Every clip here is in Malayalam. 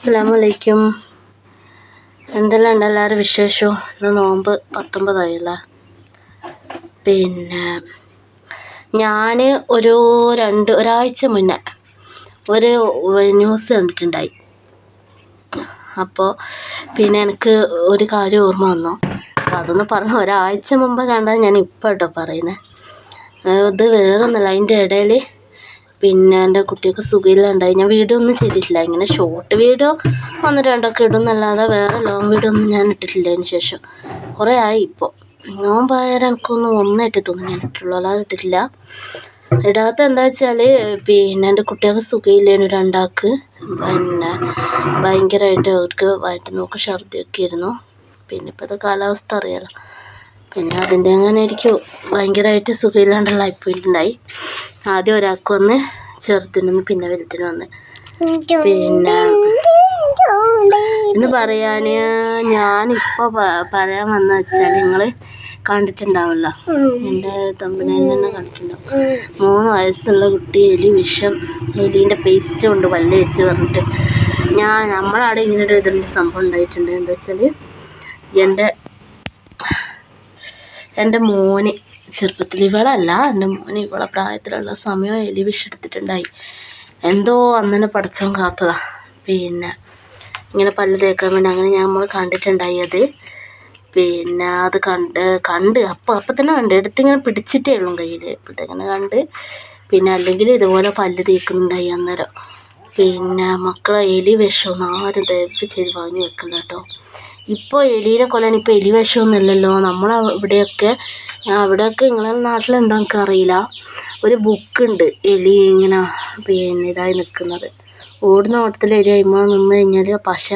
അസ്സലാമലൈക്കും. എന്തെല്ലാം ഉണ്ട് എല്ലാവരും വിശേഷവും? ഇന്ന് നോമ്പ് പത്തൊമ്പതായില്ല. പിന്നെ ഞാൻ ഒരു രണ്ട് ഒരാഴ്ച മുന്നേ ഒരു ന്യൂസ് കണ്ടിട്ടുണ്ടായി. അപ്പോൾ പിന്നെ എനിക്ക് ഒരു കാര്യം ഓർമ്മ വന്നു. അപ്പോൾ അതൊന്ന് പറഞ്ഞു ഒരാഴ്ച മുമ്പ് കണ്ടത് ഞാൻ ഇപ്പോൾ കേട്ടോ പറയുന്നത് ഇത് വേറൊന്നുമില്ല അതിന്റെ ഇടയിൽ പിന്നെ എന്റെ സുഖമില്ല സുഖമില്ലാണ്ടായി ഞാൻ വീഡിയോ ഒന്നും ചെയ്തിട്ടില്ല. ഇങ്ങനെ ഷോർട്ട് വീഡിയോ ഒന്ന് രണ്ടൊക്കെ ഇടും എന്നല്ലാതെ വേറെ ലോങ് വീഡിയോ ഒന്നും ഞാൻ ഇട്ടിട്ടില്ല അതിന് ശേഷം. കുറേ ആയി ഇപ്പോൾ നോമ്പായാലും എനിക്കൊന്നും ഒന്നേ ഇട്ടിട്ടൊന്നും ഞാൻ ഇട്ടുള്ളൂ അല്ലാതെ ഇട്ടിട്ടില്ല. ഇടാത്ത എന്താ വെച്ചാൽ പിന്നെ എന്റെ കുട്ടികൾക്ക് സുഖമില്ലേനു രണ്ടാൾക്ക് പിന്നെ ഭയങ്കരമായിട്ട് അവർക്ക് വയറ്റുന്നൊക്കെ നോക്ക് ഛർദിയൊക്കെ ആയിരുന്നു. പിന്നെ ഇപ്പോഴത്തെ കാലാവസ്ഥ അറിയാലോ. പിന്നെ അതിന്റെ അങ്ങനെ ആയിരിക്കും ഭയങ്കരമായിട്ട് സുഖമില്ലാണ്ടുള്ള ആയിപ്പോയിട്ടുണ്ടായി ആദ്യം ഒരാൾക്ക് വന്ന് ചെറുതിനൊന്ന് പിന്നെ വലുതിന് വന്ന് പിന്നെ എന്ന് പറയാൻ ഞാനിപ്പോൾ പറയാൻ വന്ന വെച്ചാൽ നിങ്ങൾ കണ്ടിട്ടുണ്ടാവില്ല എന്റെ തമ്പനയിൽ തന്നെ കണ്ടിട്ടുണ്ടാവും. മൂന്ന് വയസ്സുള്ള കുട്ടി എലി വിഷം എലീന്റെ പേസ്റ്റ് കൊണ്ട് പല്ല് വെച്ച് പറഞ്ഞിട്ട് ഞാൻ നമ്മളവിടെ ഇങ്ങനെ ഒരു ഇതിന്റെ സംഭവം ഉണ്ടായിട്ടുണ്ട്. എന്താ വെച്ചാൽ എന്റെ എന്റെ മോന് ചെറുപ്പത്തിൽ ഇവളല്ല എന്റെ മോന് ഇവളെ പ്രായത്തിലുള്ള സമയം എലി വിഷെടുത്തിട്ടുണ്ടായി എന്തോ അന്നനെ പഠിച്ചോൻ കാത്തതാ. പിന്നെ ഇങ്ങനെ പല്ല് തേക്കാൻ വേണ്ടി അങ്ങനെ ഞാൻ നമ്മൾ കണ്ടിട്ടുണ്ടായി അത്. പിന്നെ അത് കണ്ട് കണ്ട്. അപ്പം അപ്പം തന്നെ കണ്ട്. എടുത്തിങ്ങനെ പിടിച്ചിട്ടേ ഉള്ളൂ കയ്യിൽ ഇപ്പോഴത്തേക്കിങ്ങനെ കണ്ട്. പിന്നെ അല്ലെങ്കിൽ ഇതുപോലെ പല്ല് തേക്കുന്നുണ്ടായി അന്നേരം. പിന്നെ മക്കളെ എലി വിഷമൊന്നും ആരും ദയവ് ചെയ്ത് വാങ്ങി വെക്കില്ല കേട്ടോ. ഇപ്പോൾ എലീനെ കൊല്ലാൻ ഇപ്പോൾ എലി വിഷമൊന്നുമില്ലല്ലോ. നമ്മളെ ഇവിടെയൊക്കെ അവിടെയൊക്കെ നിങ്ങളെ നാട്ടിലുണ്ടോ എനിക്കറിയില്ല. ഒരു ബുക്കുണ്ട് എലി ഇങ്ങനെ പിന്നെ ഇതായി നിൽക്കുന്നത്. ഓടുന്ന ഓട്ടത്തിൽ എലി അയിമ നിന്ന് കഴിഞ്ഞാൽ പശ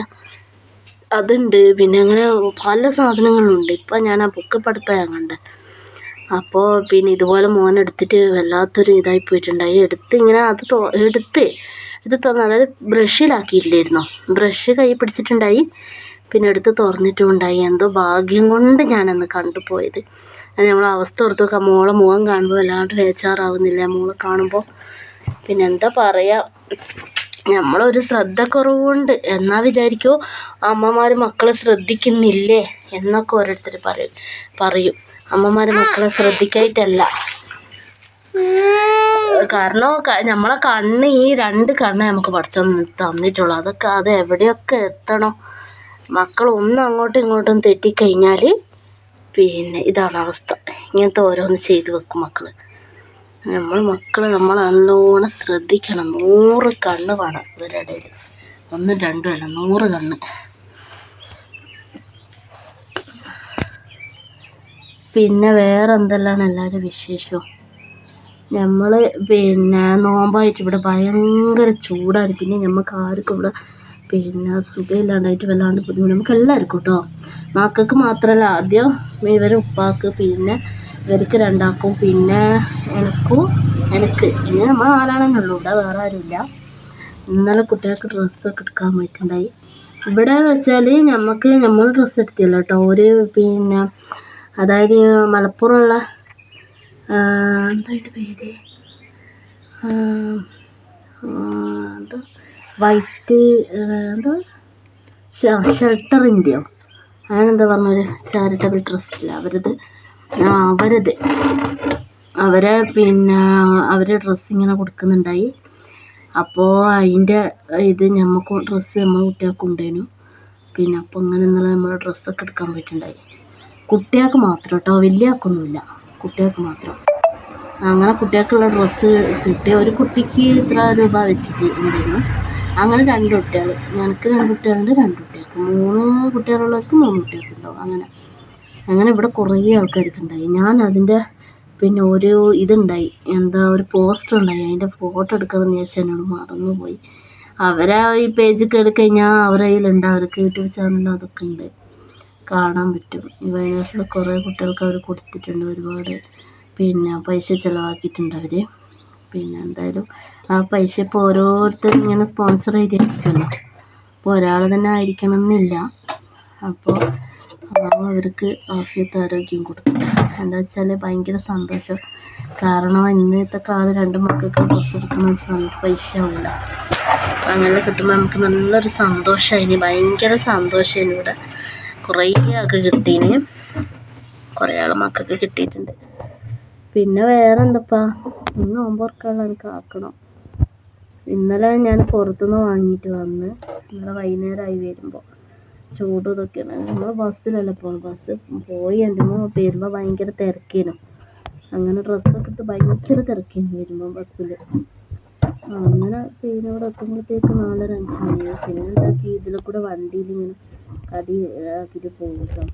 അതുണ്ട്. പിന്നെ അങ്ങനെ പല സാധനങ്ങളുണ്ട്. ഇപ്പം ഞാൻ ആ ബുക്ക് പഠിത്തം കണ്ടത് അപ്പോൾ പിന്നെ ഇതുപോലെ മോൻ എടുത്തിട്ട് വല്ലാത്തൊരു ഇതായി പോയിട്ടുണ്ടായി. എടുത്ത് ഇങ്ങനെ അത് തോ എടുത്ത് ഇത് തുറന്ന് അതായത് ബ്രഷിലാക്കിയില്ലായിരുന്നു ബ്രഷ് കൈ പിടിച്ചിട്ടുണ്ടായി. പിന്നെ എടുത്ത് തുറന്നിട്ടും ഉണ്ടായി. എന്തോ ഭാഗ്യം കൊണ്ട് ഞാനന്ന് കണ്ടുപോയത്. അത് നമ്മൾ അവസ്ഥ ഓർത്ത് മോളെ മുഖം കാണുമ്പോൾ വല്ലാണ്ട് വേച്ചാറാവുന്നില്ല മോളെ കാണുമ്പോൾ പിന്നെ എന്താ പറയുക നമ്മളൊരു ശ്രദ്ധക്കുറവുണ്ട്. എന്നാൽ വിചാരിക്കുമോ അമ്മമാർ മക്കളെ ശ്രദ്ധിക്കുന്നില്ലേ എന്നൊക്കെ ഓരോരുത്തർ പറയും. പറയും. അമ്മമാർ മക്കളെ ശ്രദ്ധിക്കായിട്ടല്ല. കാരണം നമ്മളെ കണ്ണ് ഈ രണ്ട് കണ്ണേ നമുക്ക് പഠിച്ചു തന്നിട്ടുള്ളൂ. അതൊക്കെ അത് എവിടെയൊക്കെ എത്തണം? മക്കൾ ഒന്ന് അങ്ങോട്ടും ഇങ്ങോട്ടും തെറ്റിക്കഴിഞ്ഞാൽ പിന്നെ ഇതാണ് അവസ്ഥ. ഇങ്ങനത്തെ ഓരോന്ന് ചെയ്തു വെക്കും മക്കൾ നമ്മൾ മക്കൾ നമ്മൾ നല്ലോണം ശ്രദ്ധിക്കണം. നൂറ് കണ്ണ് വേണം ഇവരുടെ ഒന്നും രണ്ടും അല്ല നൂറ് കണ്ണ്. പിന്നെ വേറെ എന്തെല്ലാം എല്ലാവരും വിശേഷം? നമ്മൾ പിന്നെ നോമ്പായിട്ട് ഇവിടെ ഭയങ്കര ചൂടാണ്. പിന്നെ നമുക്ക് ആർക്കും ഇവിടെ പിന്നെ സുഖമില്ലാണ്ടായിട്ട് വല്ലാണ്ട് ബുദ്ധിമുട്ട്. നമുക്ക് എല്ലാവർക്കും കേട്ടോ മക്കൾക്ക് മാത്രമല്ല ആദ്യം ഇവരെ ഉപ്പാക്ക് പിന്നെ ഇവർക്ക് രണ്ടാക്കും പിന്നെ എനിക്കും എനിക്ക്. ഇനി നമ്മൾ നാലാളെന്നെ ഉള്ളൂ ഇവിടെ വേറെ ആരുമില്ല. ഇന്നലെ കുട്ടികൾക്ക് ഡ്രസ്സൊക്കെ എടുക്കാൻ പറ്റുണ്ടായി ഇവിടെ വെച്ചാൽ നമുക്ക് നമ്മൾ ഡ്രസ്സ് എടുത്തില്ല കേട്ടോ ഒരു പിന്നെ അതായത് മലപ്പുറമുള്ള എന്താ പേര്? എന്താ? വൈറ്റ് എന്താ? ഷെൽട്ടറിന്റെയോ അങ്ങനെന്താ പറഞ്ഞൊരു ചാരിറ്റബിൾ ട്രസ്റ്റില്ല അവരത് അവരത്. അവരെ പിന്നെ അവരെ ഡ്രസ്സ് ഇങ്ങനെ കൊടുക്കുന്നുണ്ടായി. അപ്പോൾ അതിന്റെ ഇത് നമുക്ക് ഡ്രസ്സ് നമ്മൾ കുട്ടികൾക്ക് ഉണ്ടായിരുന്നു പിന്നെ അപ്പോൾ അങ്ങനെ ഇന്നലെ നമ്മൾ ഡ്രസ്സൊക്കെ എടുക്കാൻ പറ്റുണ്ടായി കുട്ടികൾക്ക് മാത്രം കേട്ടോ വലിയ ആക്കൊന്നുമില്ല കുട്ടികൾക്ക് മാത്രം. അങ്ങനെ കുട്ടികൾക്കുള്ള ഡ്രസ്സ് കിട്ടിയ ഒരു കുട്ടിക്ക് ഇത്ര രൂപ വെച്ചിട്ട് ഉണ്ടായിരുന്നു. അങ്ങനെ രണ്ട് കുട്ടികൾ എനിക്ക് രണ്ട് കുട്ടികളുണ്ട് രണ്ട് കുട്ടികൾക്ക്. മൂന്ന് കുട്ടികളുള്ളവർക്ക് മൂന്ന് കുട്ടികൾക്കുണ്ടാവും അങ്ങനെ. അങ്ങനെ ഇവിടെ കുറേ ആൾക്കാർക്ക് ഉണ്ടായി. ഞാൻ അതിന്റെ പിന്നെ ഒരു ഇതുണ്ടായി. എന്താ ഒരു പോസ്റ്റർ ഉണ്ടായി. അതിന്റെ ഫോട്ടോ എടുക്കണമെന്ന് ചോദിച്ചാൽ എന്നോട് മറന്നുപോയി. അവരെ ഈ പേജ് കയറി കഴിഞ്ഞാൽ അവരെ കയ്യിലുണ്ട്. അവർക്ക് യൂട്യൂബ് ചാനൽ അതൊക്കെ ഉണ്ട്. കാണാൻ പറ്റും. ഈ വയനാട്ടിൽ കുറേ കുട്ടികൾക്ക് അവർ കൊടുത്തിട്ടുണ്ട് ഒരുപാട്. പിന്നെ പൈസ ചിലവാക്കിയിട്ടുണ്ട് അവർ പിന്നെ എന്തായാലും ആ പൈസ ഇപ്പോൾ ഓരോരുത്തർ ഇങ്ങനെ സ്പോൺസർ ചെയ്തിരിക്കുമല്ലോ അപ്പോൾ ഒരാൾ തന്നെ ആയിരിക്കണം എന്നില്ല അപ്പോൾ അവർക്ക് ആഫിയത്ത് ആരോഗ്യം കൊടുക്കും. എന്താ വെച്ചാൽ ഭയങ്കര സന്തോഷം. കാരണം ഇന്നത്തെ കാലം രണ്ട് മക്കൾക്ക് ഡ്രസ്സ് എടുക്കുന്ന നമുക്ക് പൈസ ആവില്ല അങ്ങനെ കിട്ടുമ്പോൾ നമുക്ക് നല്ലൊരു സന്തോഷമായിന് ഭയങ്കര സന്തോഷമായിന് ഇവിടെ. കുറേ ആൾക്ക് കിട്ടീന്. കുറേ ആൾ മക്കൾക്ക് കിട്ടിയിട്ടുണ്ട് പിന്നെ വേറെ എന്തപ്പാ ഇന്ന് നോമ്പുറക്കാനുള്ള എനിക്ക് ആക്കണം. ഇന്നലെ ഞാൻ പുറത്തുനിന്ന് വാങ്ങിയിട്ട് വന്ന് ഇന്നലെ വൈകുന്നേരമായി വരുമ്പോൾ ചൂട് ഇതൊക്കെയാണ് നമ്മൾ ബസ്സിലല്ല പോകണം ബസ് പോയി എന്തെങ്കിലും വരുമ്പോൾ ഭയങ്കര തിരക്കേനു. അങ്ങനെ ഡ്രസ്സൊക്കെ ഇട്ട് ഭയങ്കര തിരക്കേനു വരുമ്പോൾ ബസ്സിൽ അങ്ങനെ പിന്നെ ഇവിടെ എത്തുമ്പോഴത്തേക്ക് നാലര അഞ്ച് മണിയായി. പിന്നെ എന്താക്കി? ഇതിൽ കൂടെ വണ്ടിയിൽ ഇങ്ങനെ കടി ആക്കിയിട്ട് പോകും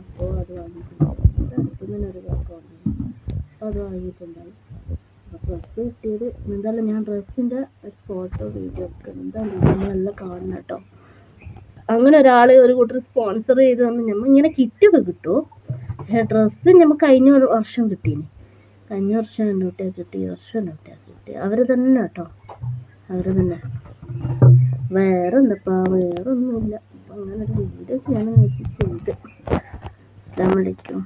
അപ്പോൾ അത് വാങ്ങിയിട്ടുണ്ട് അടുത്തുനിന്ന് അപ്പോൾ അത് വാങ്ങിയിട്ടുണ്ടായി അപ്പോൾ ഡ്രസ്സ് കിട്ടിയത് എന്തായാലും ഞാൻ ഡ്രസ്സിന്റെ ഫോട്ടോ വീഡിയോ ഒക്കെ എന്തായാലും നല്ല കാണണം കേട്ടോ. അങ്ങനെ ഒരാൾ ഒരു കൂട്ടർ സ്പോൺസർ ചെയ്ത് തന്നു നമ്മൾ ഇങ്ങനെ കിറ്റൊക്കെ കിട്ടുമോ ഡ്രസ്സ് നമ്മൾ കഴിഞ്ഞ ഒരു വർഷം കിട്ടീന്. കഴിഞ്ഞ വർഷം രണ്ടൂട്ടിയാ കിട്ടി ഈ വർഷം രണ്ടൂട്ടിയാ കിട്ടി. അവർ തന്നെ കേട്ടോ. അവർ തന്നെ. വേറെ എന്തപ്പാ വേറെ ഒന്നുമില്ല അങ്ങനെ ഒരു വീഡിയോ വെച്ച് ചെയ്ത് അസ്സലാമു അലൈക്കും.